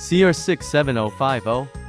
CR67050.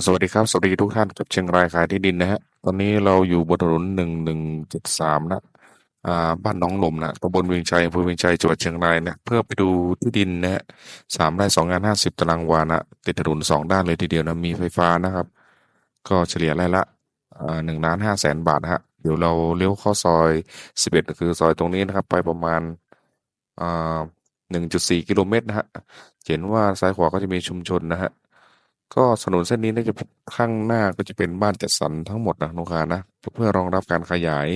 สวัสดีครับ สวัสดีทุกท่านกับเชียงรายขายที่ดินนะฮะ ตอนนี้เราอยู่บนถนนหนึ่งหนึ่งเจ็ดสามนะอ่าบ้านน้องลมนะตำบลเวียงชัยอำเภอเวียงชัยจังหวัดเชียงรายนะเพื่อไปดูที่ดินนะฮะสามไร่สองงานห้าสิบตารางวานะติดถนนสองด้านเลยทีเดียวนะมีไฟฟ้านะครับ ก็เฉลี่ยไร่ละอ่าหนึ่งล้านห้าแสนบาทนะฮะเดี๋ยวเราเลี้ยวเข้าซอยสิบเอ็ดคือซอยตรงนี้นะครับ ไปประมาณอ่าหนึ่งจุดสี่กิโลเมตรนะฮะเห็นว่าซ้ายขวาก็จะมีชุมชนนะฮะ ก็ถนนเส้นนี้น่าจะข้างหน้าก็จะเป็นบ้านจัดสรรทั้งหมดนะลูกค้านะเพื่อรองรับการขยาย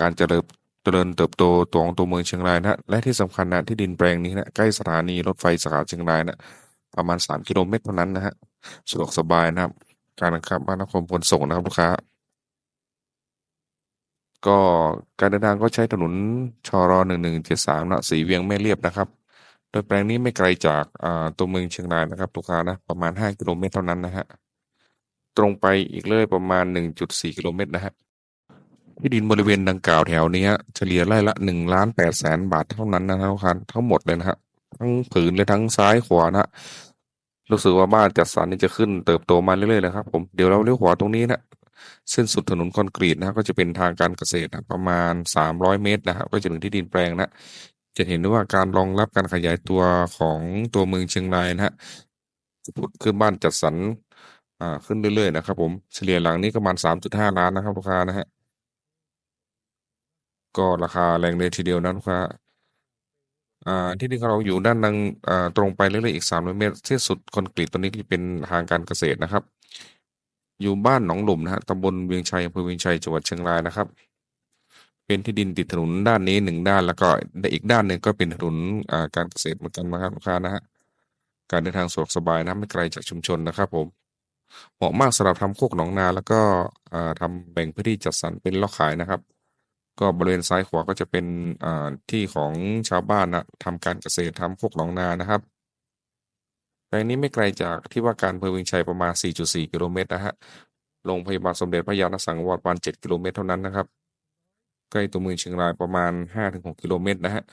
การเจริญเจริญเติบโตตัวของตัวเมืองเชียงรายนะและที่สำคัญนะที่ดินแปลงนี้นะใกล้สถานีรถไฟสาขาเชียงรายนะประมาณสามกิโลเมตรเท่านั้นนะฮะสะดวกสบายนะครับ การคมนาคมขนส่งนะครับลูกค้า ก็การเดินทางก็ใช้ถนนชรหนึ่งหนึ่งเจ็ดสามนะสีเวียงแม่เรียบนะครับ โดยแปลงนี้ไม่ไกลจากตัวเมืองเชียงรายนะครับลูกค้านะประมาณห้ากิโลเมตรเท่านั้นนะฮะตรงไปอีกเลยประมาณหนึ่งจุดสี่กิโลเมตรนะฮะที่ดินบริเวณดังกล่าวแถวนี้เฉลี่ยไร่ละหนึ่งล้านแปดแสนบาทเท่านั้นนะครับลูกค้าทั้งหมดเลยนะฮะทั้งผืนเลยทั้งซ้ายขวานะฮะรู้สึกว่าบ้านจัดสรรนี่จะขึ้นเติบโตมาเรื่อยๆนะครับผมเดี๋ยวเราเลี้ยวขวาตรงนี้นะเส้นสุดถนนคอนกรีตนะก็จะเป็นทางการเกษตรนะประมาณสามร้อยเมตรนะครับก็จะถึงที่ดินแปลงนะ จะเห็นได้ว่าการรองรับการขยายตัวของตัวเมืองเชียงรายนะฮะผุดขึ้นบ้านจัดสรรอ่าขึ้นเรื่อยๆนะครับผมเฉลี่ยหลังนี้ประมาณสามจุดห้าล้านนะครับลูกค้านะฮะก็ราคาแรงเลยทีเดียวนะลูกค้าอ่าที่นของเราอยู่ด้านดังอ่าตรงไปเรื่อยๆอีกสามร้อยเมตรเส้นสุดคอนกรีตตัวนี้ก็จะเป็นทางการเกษตรนะครับ อยู่บ้านหนองหลุมนะฮะตำบลเวียงชัยอำเภอเวียงชัยจังหวัดเชียงรายนะครับ เป็นที่ดินติดถนนด้านนี้หนึ่งด้านแล้วก็อีกด้านหนึ่งก็เป็นถนนการเกษตรเหมือนกันนะครับลูกค้านะฮะการเดินทางสะดวกสบายนะไม่ไกลจากชุมชนนะครับผมเหมาะมากสำหรับทำโคกหนองนา แล้วก็อ่าทำแบ่งพื้นที่จัดสรรเป็นล็อกขายนะครับ ก็บริเวณซ้ายขวาก็จะเป็นที่ของชาวบ้านนะทำการเกษตรทำโคกหนองนานะครับแปลงนี้ไม่ไกลจากที่ว่าการอำเภอเวียงชัยประมาณ 4.4 กิโลเมตรนะฮะโรงพยาบาลสมเด็จพระยาณสังวรประมาณ 7 กิโลเมตรเท่านั้นนะครับ ใกล้ตัวเมืองเชียงรายประมาณ 5-6 กิโลเมตรนะฮะ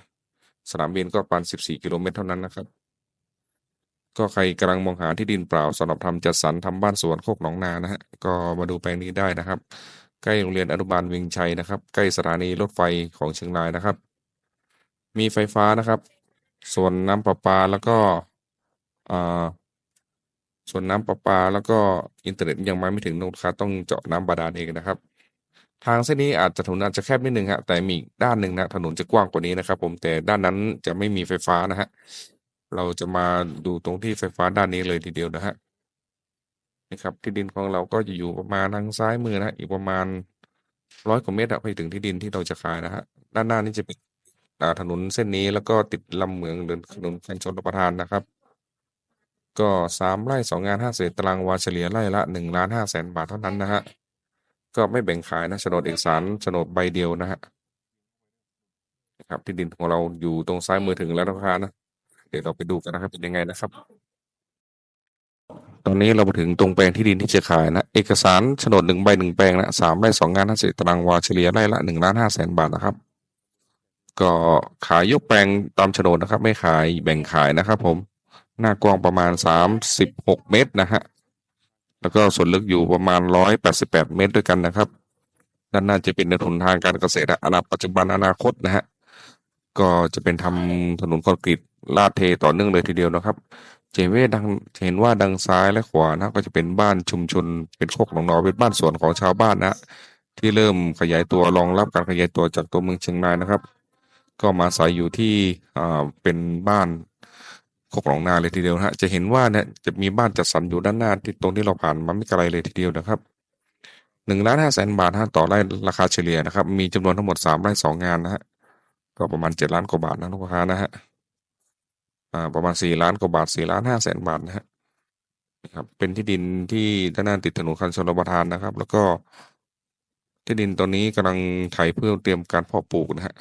สนามบินก็ประมาณ 14 กิโลเมตรเท่านั้นนะครับ ก็ใครกำลังมองหาที่ดินเปล่าสำหรับทำจัดสรรทำบ้านสวนโคกหนองนานะฮะ ก็มาดูแปลงนี้ได้นะครับ ใกล้โรงเรียนอนุบาลเวียงชัยนะครับ ใกล้สถานีรถไฟของเชียงรายนะครับ มีไฟฟ้านะครับ ส่วนน้ำประปาแล้วก็ส่วนน้ำประปาแล้วก็อินเทอร์เน็ตยังมาไม่ถึงลูกค้าต้องเจาะน้ำบาดาลเองนะครับ ทางเส้นนี้อาจจะถนนอาจจะแคบนิดนึงฮะแต่มีอีกด้านหนึ่งนะถนนจะกว้างกว่านี้นะครับ ผมแต่ด้านนั้นจะไม่มีไฟฟ้านะฮะเราจะมาดูตรงที่ไฟฟ้าด้านนี้เลยทีเดียวนะฮะนะครับที่ดินของเราก็จะอยู่ประมาณทางซ้ายมือนะอีกประมาณร้อยกว่าเมตรอไปถึงที่ดินที่เราจะขายนะฮะด้านหน้านี่จะเป็นถนนเส้นนี้แล้วก็ติดลำเหมืองหรือถนนการชนรับประทานนะครับ ก็สามไร่สองงานห้าสิบตารางวาเฉลี่ยไร่ละหนึ่งล้านห้าแสนบาทเท่านั้นนะฮะ ก็ไม่แบ่งขายนะโฉนดเอกสารโฉนดใบเดียวนะฮะนะครับที่ดินของเราอยู่ตรงซ้ายมือถึงแล้วนะครับนะเดี๋ยวเราไปดูกันนะครับเป็นยังไงนะครับ ตอนนี้เรามาถึงตรงแปลงที่ดินที่จะขายนะ เอกสารโฉนดหนึ่งใบหนึ่งแปลงนะสามไร่สองงานห้าสิบตารางวาเฉลี่ยไร่ละหนึ่งล้านห้าแสนบาทนะครับ ก็ขายยกแปลงตามโฉนดนะครับ ไม่ขายแบ่งขายนะครับ ผมหน้ากว้างประมาณสามสิบหกเมตรนะฮะ แล้วก็ส่วนลึกอยู่ประมาณร้อยแปดสิบแปดเมตรด้วยกันนะครับด้านหน้าจะเป็นถนนทางการเกษตรอนาปัจจุบันอนาคตนะฮะก็จะเป็นทำถนนคอนกรีตลาดเทต่อเนื่องเลยทีเดียวนะครับจะเวดังจะเห็นว่าดังซ้ายและขวานะก็จะเป็นบ้านชุมชนเป็นโคกหนองนอเป็นบ้านสวนของชาวบ้านนะที่เริ่มขยายตัวรองรับการขยายตัวจากตัวเมืองเชียงรายนะครับ ก็มาอาศัยอยู่ที่อ่าเป็นบ้าน โคกหนองนาเลยทีเดียวฮะจะเห็นว่าเนี่ยจะมีบ้านจัดสรรอยู่ด้านหน้าที่ตรงที่เราผ่านมาไม่ไกลเลยทีเดียวนะครับหนึ่งล้านห้าแสนบาทฮะต่อไร่ราคาเฉลี่ยนะครับ มีจำนวนทั้งหมดสามไร่สองงานนะฮะก็ประมาณเจ็ดล้านกว่าบาทนะลูกค้านะฮะอ่าประมาณสี่ล้านกว่าบาทสี่ล้านห้าแสนบาทนะฮะครับเป็นที่ดินที่ด้านหน้าติดถนนคันชลประทานนะครับ แล้วก็ที่ดินตอนนี้กำลังไถเพื่อเตรียมการเพาะปลูกนะฮะ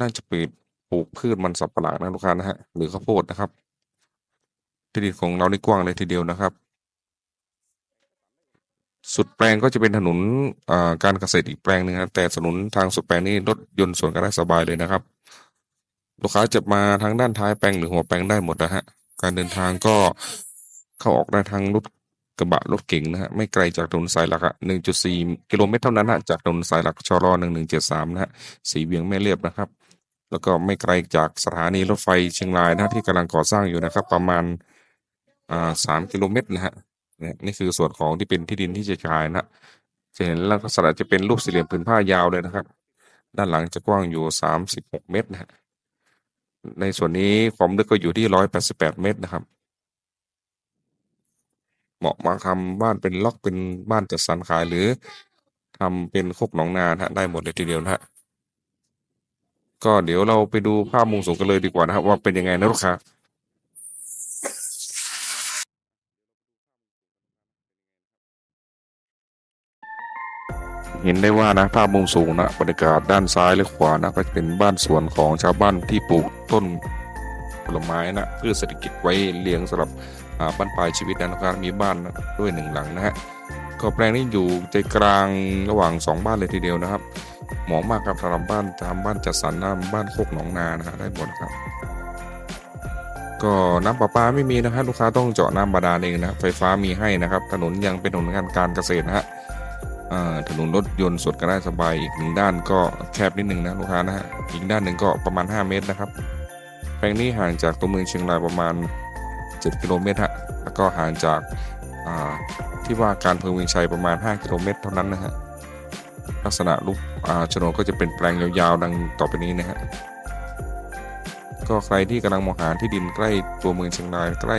น่าจะปลูก ปลูกพืชมันสำปะหลังนะลูกค้านะฮะหรือข้าวโพดนะครับ ที่ดินของเรานี่กว้างเลยทีเดียวนะครับ สุดแปลงก็จะเป็นถนนการเกษตรอีกแปลงหนึ่งครับแต่ถนนทางสุดแปลงนี้รถยนต์สวนกันได้สบายเลยนะครับ ลูกค้าจะมาทางด้านท้ายแปลงหรือหัวแปลงได้หมดนะฮะการเดินทางก็เข้าออกได้ทางรถกระบะรถเก๋งนะฮะไม่ไกลจากถนนสายหลักอะ1.4กิโลเมตรเท่านั้นฮะจากถนนสายหลักชร1173นะฮะสีเวียงแม่เรียบนะครับ แล้วก็ไม่ไกลจากสถานีรถไฟเชียงรายนะที่กำลังก่อสร้างอยู่นะครับ ประมาณสามกิโลเมตรนะฮะนี่คือส่วนของที่เป็นที่ดินที่จะขายนะจะเห็นลักษณะจะเป็นรูปสี่เหลี่ยมผืนผ้ายาวเลยนะครับ ด้านหลังจะกว้างอยู่สามสิบหกเมตรนะฮะในส่วนนี้ความลึกก็อยู่ที่ร้อยแปดสิบแปดเมตรนะครับ เหมาะมาทำบ้านเป็นล็อกเป็นบ้านจัดสรรขายหรือทำเป็นโคกหนองนานะฮะได้หมดเลยทีเดียวนะฮะ ก็เดี๋ยวเราไปดูภาพมุมสูงกันเลยดีกว่านะครับว่าเป็นยังไงนะลูกค้าเห็นได้ว่านะภาพมุมสูงนะบรรยากาศด้านซ้ายและขวานะก็จะเป็นบ้านสวนของชาวบ้านที่ปลูกต้นผลไม้นะเพื่อเศรษฐกิจไว้เลี้ยงสำหรับบ้านปลายชีวิตนะครับมีบ้านนะด้วยหนึ่งหลังนะฮะก็แปลงนี้อยู่ใจกลางระหว่างสองบ้านเลยทีเดียวนะครับ เหมาะมากครับสำหรับบ้านทำบ้านจัดสรรน้ำบ้านโคกหนองนานะฮะได้หมดครับ ก็น้ำประปาไม่มีนะครับลูกค้าต้องเจาะน้ำบาดาลเองนะครับไฟฟ้ามีให้นะครับ ถนนยังเป็นถนนการการเกษตรนะฮะถนนรถยนต์สวนกันได้สบายอีกหนึ่งด้านก็แคบนิดหนึ่งนะลูกค้านะฮะอีกด้านหนึ่งก็ประมาณ 5 เมตรนะครับแปลงนี้ห่างจากตัวเมืองเชียงรายประมาณ 7 กิโลเมตรฮะแล้วก็ห่างจากที่ว่าการเพิงเวียงชัยประมาณ 5 กิโลเมตรเท่านั้นนะฮะ ลักษณะลูกอ่าโฉนดก็จะเป็นแปลงยาวๆดังต่อไปนี้นะฮะก็ใครที่กำลังมองหาที่ดินใกล้ตัวเมืองเชียงราย ใกล้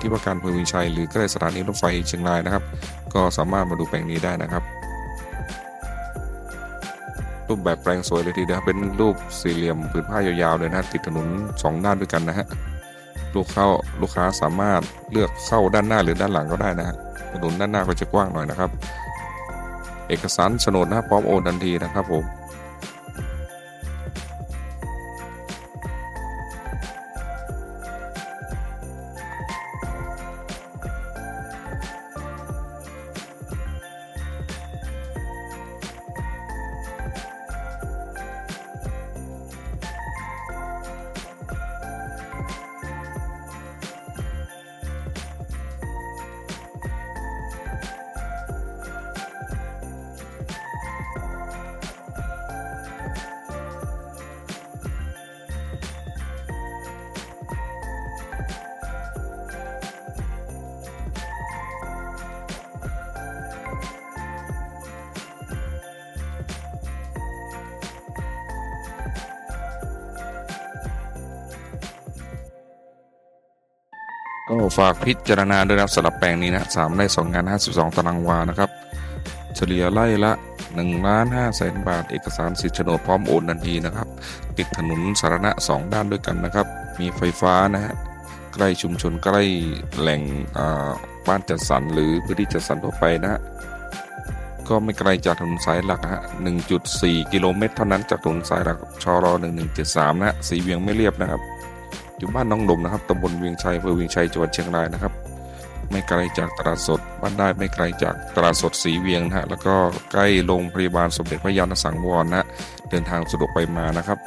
ที่ว่าการเพิงเวียงชัยหรือใกล้สถานีรถไฟเชียงรายนะครับ ก็สามารถมาดูแปลงนี้ได้นะครับ รูปแบบแปลงสวยเลยทีเดียวเป็นรูปสี่เหลี่ยมผืนผ้ายาวๆเลยนะฮะติดถนนสองด้านด้วยกันนะฮะลูกเข้าลูกค้าสามารถเลือกเข้าด้านหน้าหรือด้านหลังก็ได้นะฮะถนนด้านหน้าก็จะกว้างหน่อยนะครับ เอกสารโฉนดนะพร้อมโอนทันทีนะครับผม ก็ฝากพิจารณาด้วยนะสำหรับแปลงนี้นะสามไร่สองงานห้าสิบสองตารางวานะครับ เฉลี่ยไร่ละหนึ่งล้านห้าแสนบาท เอกสารสิทธิ์โฉนดพร้อมโอนทันทีนะครับ ติดถนนสาธารณะสองด้านด้วยกันนะครับ มีไฟฟ้านะฮะใกล้ชุมชนใกล้แหล่งบ้านจัดสรรหรือพื้นที่จัดสรรทั่วไปนะ ก็ไม่ไกลจากถนนสายหลักนะฮะ 1.4 กิโลเมตรเท่านั้นจากถนนสายหลักชร1173นะฮะสีเวียงไม่เรียบนะครับ อยู่บ้านน้องดมนะครับตำบลเวียงชัยอำเภอเวียงชัยจังหวัดเชียงรายนะครับ ไม่ไกลจากตลาดสดบ้านได้ไม่ไกลจากตลาดสดสีเวียงนะฮะแล้วก็ใกล้โรงพยาบาลสมเด็จพระยาณสังวรนฮะเดินทางสะดวกไปมานะครับ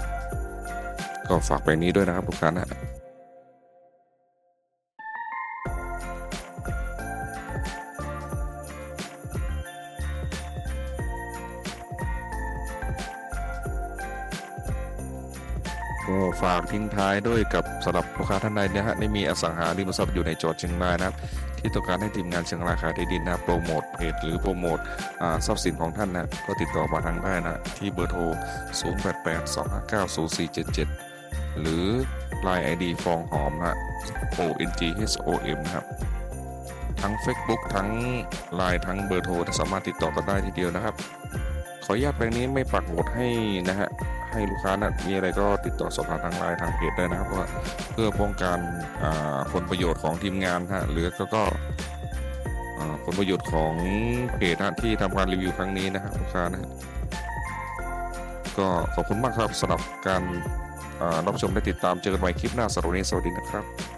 ก็ฝากไปนี้ด้วยนะครับทุกท่านนะ ก็ฝากทิ้งท้ายด้วยกับสำหรับลูกค้าท่านใดนะฮะได้มีอสังหาริมทรัพย์อยู่ในจังหวัดเชียงรายนะครับที่ต้องการให้ทีมงานเชียงรายขายที่ดินนะโปรโมทเพจหรือโปรโมททรัพย์สินของท่านนะก็ติดต่อมาทางได้นะที่เบอร์โทร 0882590477 หรือ Line ID ฟองหอมนะ O N G H O M นะครับทั้ง Facebook ทั้ง Line ทั้งเบอร์โทรสามารถติดต่อกันได้ทีเดียวนะครับ ขออนุญาตแปลงนี้ไม่ปักหมดให้นะฮะ ให้ลูกค้านะมีอะไรก็ติดต่อสอบถามทางไลน์ทางเพจได้นะครับว่าเพื่อป้องกันอ่าผลประโยชน์ของทีมงานฮะหรือก็ก็อ่าผลประโยชน์ของเพจฮะที่ทำการรีวิวครั้งนี้นะครับลูกค้านะก็ขอบคุณมากครับสำหรับการอ่ารับชมและติดตามเจอกันใหม่คลิปหน้าสำหรับวันนี้สวัสดีนะครับ